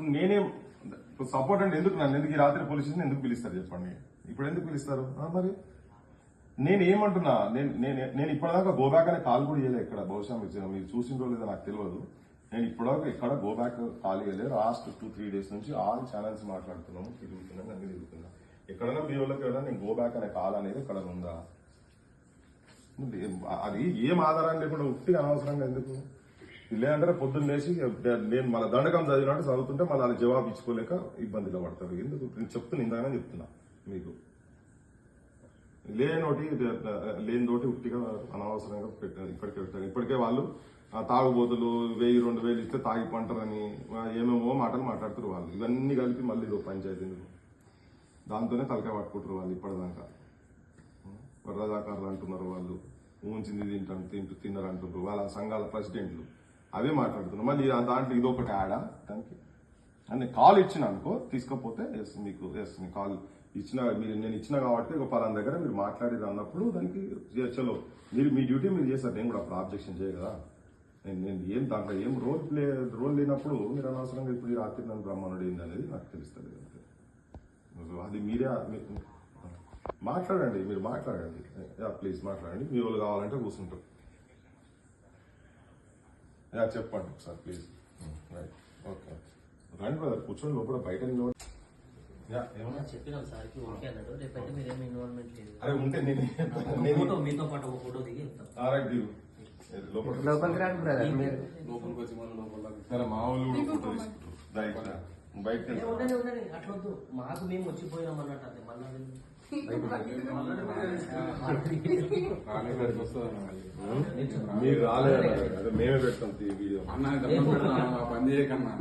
ఇప్పుడు నేనేం ఇప్పుడు సపోర్ట్ అంటే ఎందుకు నన్ను? ఎందుకు ఈ రాత్రి పోలీస్ స్టేషన్ ఎందుకు పిలుస్తారు చెప్పండి? ఇప్పుడు ఎందుకు పిలుస్తారు? మరి? నేను ఏమంటున్నా? నేను నేను నేను ఇప్పటిదాకా గోబ్యాక్ అనే కాల్ కూడా చేయలేదు ఇక్కడ బహుశా మీరు మీరు చూసిందో లేదో నాకు తెలియదు. నేను ఇప్పటిదాకా ఇక్కడ గోబ్యాక్ కాల్ చేయలేదు లాస్ట్ టూ త్రీ డేస్ నుంచి ఆల్ ఛానల్స్ మాట్లాడుతున్నాము తిరుగుతున్నాను అన్ని తిరుగుతున్నా. ఎక్కడైనా మీ వాళ్ళకి ఎక్కడ నేను గోబ్యాక్ అనే కాల్ అనేది ఎక్కడ ఉందా? అది ఏం ఆధారం లేకుండా ఉట్టి అనవసరంగా ఎందుకు? లేదంటే పొద్దున్న లేచి నేను మన దండకం చదివినట్టు చదువుతుంటే మళ్ళీ అది జవాబు ఇచ్చుకోలేక ఇబ్బందిలో పడతారు. ఎందుకు? నేను చెప్తున్నా ఇందాకనే చెప్తున్నా మీకు. లేనోటి లేనితోటి ఉట్టిగా అనవసరంగా పెట్టారు ఇప్పటికే పెట్టారు. ఇప్పటికే వాళ్ళు తాగుబోతులు వెయ్యి రెండు వేలు ఇస్తే తాగిపంటారని ఏమేమో మాటలు మాట్లాడుతారు వాళ్ళు. ఇవన్నీ కలిపి మళ్ళీ పంచాయతీ దాంతోనే తలకాయ పట్టుకుంటారు వాళ్ళు ఇప్పటిదాకా. వర్రదాకారులు అంటున్నారు వాళ్ళు. ఊంచింది తింటాను తింటూ తిన్నారు అంటున్నారు వాళ్ళ సంఘాల ప్రెసిడెంట్లు. అవే మాట్లాడుతున్నాం. మళ్ళీ దాంట్లో దాంట్లో ఒకటి యాడా? దానికి అని కాల్ ఇచ్చిన అనుకో తీసుకపోతే ఎస్ మీకు ఎస్ మీ కాల్ ఇచ్చిన మీరు నేను ఇచ్చిన కాబట్టి ఒక పలానా దగ్గర మీరు మాట్లాడేది అన్నప్పుడు దానికి చలో మీరు మీ డ్యూటీ మీరు చేస్తారు. నేను కూడా అప్పుడు ఆబ్జెక్షన్ చేయగలరా నేను నేను ఏం దాంట్లో ఏం రోల్ ప్లే రోల్ లేనప్పుడు మీరు అనవసరంగా ఇప్పుడు రాత్రి నన్ను బ్రహ్మణుడు ఏంది అనేది నాకు తెలుస్తుంది అంతే. అది మీరే మీ- మాట్లాడండి మీరు మాట్లాడండి. ప్లీజ్ మాట్లాడండి. మీ వాళ్ళు కావాలంటే కూర్చుంటారు. యా చెప్పండి ఒకసారి ప్లీజ్. Right okay. రండి బ్రదర్ కూర్చొని లోపల బయట నిలబడి. యా ఏమన్నా చెప్పినాం సార్కి ఓకే అన్నాడు. రేపైతే మీరేమి ఇన్వాల్వ్మెంట్ లేదు. అరే ఉంటే నేను ఒక నేను ఫోటో మీతో పాటు ఒక ఫోటో దిగి వెళ్తాం రైట్ దిగు. లోపల లోపలికి రాండి బ్రదర్ మీరు లోపలికి వచ్చి మనం లోపల సరే మా వాళ్ళు కూడా ఫోటో తీసుకుంటారు. బయట బయటకి ఏ, వెళ్తారు. ఉండని ఉండని అట్లా వద్దు మాకు మేము వచ్చిపోయినాం అన్నట్టు అంతే మళ్ళీ మీరు రాలేదు అదే మేమే పెడతాం వీడియో. అన్న దండం పెడతా ఆ పని చేయకన్నా.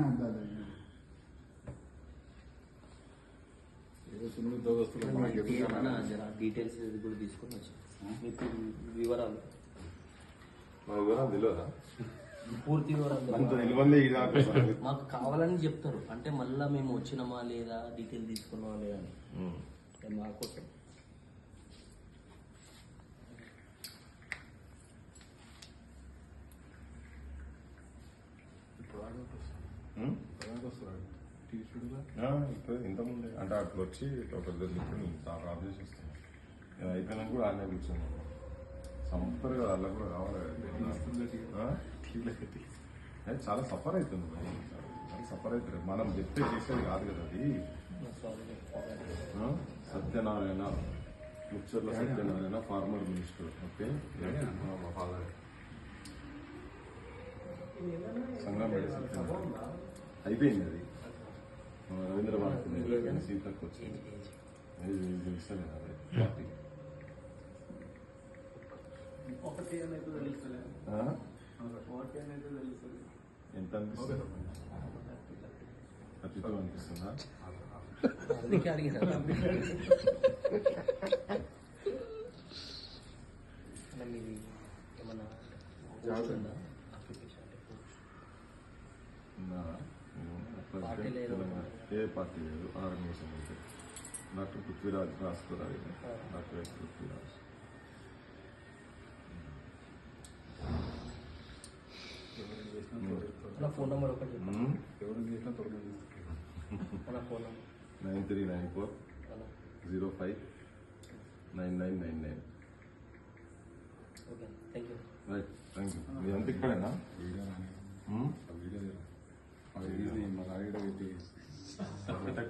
డీటెయిల్స్ కూడా తీసుకొని వచ్చాం వివరాలు. మా వివరాలు తెలియదా? పూర్తి వివరాలు. మాకు కావాలని చెప్తారు. అంటే మళ్ళీ మేము వచ్చినామా లేదా డీటెయిల్ తీసుకున్నామా లేదా అని. ఆ, ఇప్పుడు ఇంతకుముందే. అంటే అట్లా వచ్చి ఒక దగ్గర కూర్చొని చాలా ఆఫ్ చేసి వస్తాను నేను అయిపోయినాక కూడా ఆయన కూర్చున్నాను సంపర్ కదా అలా కూడా కావాలి చాలా సఫర్ అవుతుంది మరి. చాలా సఫర్ అవుతుంది. మనం చెప్తే చేసేది కాదు కదా అది? Satyanarayana Mucharla Satyanarayana former minister. Okay? మా ఫాదర్. సంగమేడ సత్యనారాయణ. అయిపోయింది అది. మన రవీంద్ర భారతి సీతకు వచ్చింది. పార్టీ. ఎంత అనిపిస్తుంది? అనిపిస్తుందా? అందుకే అడిగిన మీది ఏమన్నా ఉందా? ఉందా? పార్టీ లేదు. ఏ పార్టీ లేదు ఆర్గనైజేషన్ లేదు డాక్టర్ పృథ్వీరాజ్ ఇది. Doctor S Prithviraj phone number ఒకటి చెప్పు. ఉమ్. ఎవరు చేసినా మన phone number nine three nine four zero five nine nine nine nine. Okay thank you right thank you. మీ అంత ఇక్కడేనా? సార్ ఏంటంటే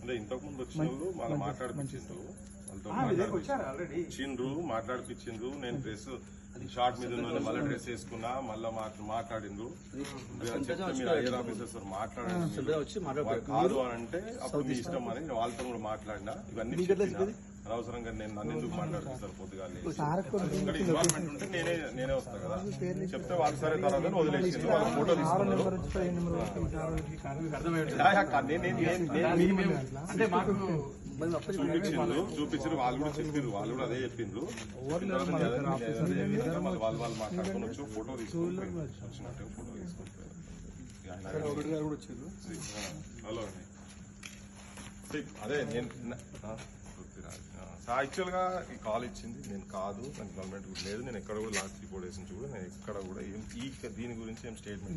అంటే ఇంతకు ముందు వచ్చిన వాళ్ళు వాళ్ళు మాట్లాడిపించిండ్రు. వాళ్ళతో వచ్చారు ఆల్రెడీ ఇచ్చిండ్రు మాట్లాడిపించిండ్రు. నేను ప్రెస్ షార్ట్ మీద ఉన్న మళ్ళీ డ్రెస్ వేసుకున్నా మళ్ళీ మాట్లాడిండ్రు. మీరు చెప్తే మీరు హైయర్ ఆఫీసర్స్ మాట్లాడండి. వాళ్ళు కాదు అని అంటే అప్పుడు మీ ఇష్టం అని నేను వాళ్ళతో కూడా మాట్లాడినా. ఇవన్నీ. అనవసరంగా నేను నన్ను ఎందుకు మాట్లాడుతారు పొద్దుగా ఇక్కడ ఇన్వాల్వ్మెంట్ ఉంటే నేనే నేనే వస్తా కదా. చెప్తే వాళ్ళు సరే తర్వాత వదిలేసిండ్రు వాళ్ళ ఫోటో చూపించిండ్రు చూపించారు వాళ్ళు కూడా చెప్పారు వాళ్ళు కూడా అదే చెప్పిండ్రు. వాళ్ళు వాళ్ళు మాట్లాడుకొని వచ్చి ఫోటో తీసుకొని పోయారు. వచ్చినట్టే ఫోటో తీసుకొని హలో అదే నేను నా- ఆ, పృథ్వీరాజ్. ఆ, సో యాక్చువల్గా ఈ కాల్ ఇచ్చింది. నేను కాదు నాకు గవర్నమెంట్ కూడా లేదు. నేను ఎక్కడ కూడా లాస్ట్ రిపోర్ట్ వేసింది కూడా నేను ఎక్కడ కూడా ఏం ఈ దీని గురించి ఏం స్టేట్మెంట్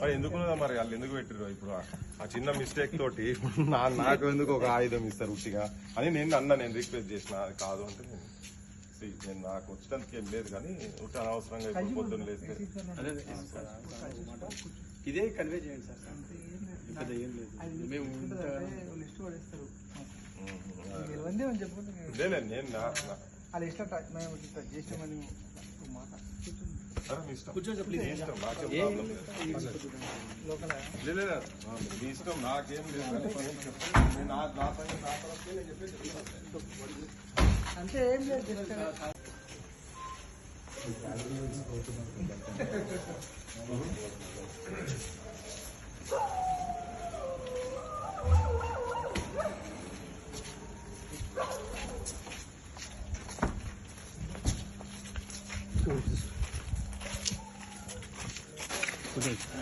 మరి ఎందుకు మరి? వాళ్ళు ఎందుకు పెట్టారు ఇప్పుడు ఆ- చిన్న మిస్టేక్ తోటి నా నాకు ఎందుకు ఒక ఆయుధం ఇస్తారు ఉట్టిగా? అని నేను అన్న నేను రిక్వెస్ట్ చేసిన. అది కాదు అంటే నేను నేను నాకు వచ్చేందుకు ఏం లేదు కానీ ఉట్టి అనవసరంగా ఇప్పుడు పొద్దున్న లేస్తే అదే ఇదే కన్వే చేయండి సార్. లేదు. మేము ఇవన్నీ అని చెప్పుకుంటే లేదు నేను నా- నా- అది ఇష్టం మేము ఇట్లా చేసామని మాట సరే, మీ ఇష్టం. మీ ఇష్టం, నాకేం ప్రాబ్లం లేదు. లోకల్ లేదు, లేదు. ఆ, మీ ఇష్టం నాకేం లేదు కానీ నేను చెప్తాను. నేను నా నా పైన నా తరఫున నేను చెప్పేది చెప్తాను. అంటే ఏం లేదు これです。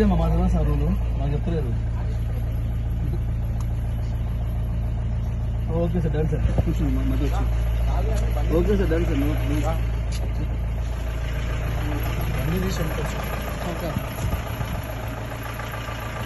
జస్ట్ మా మాకు సార్ రూలు. మాకు చెప్తలేదు okay sir done sir. Okay sir done sir. అన్ని తీసి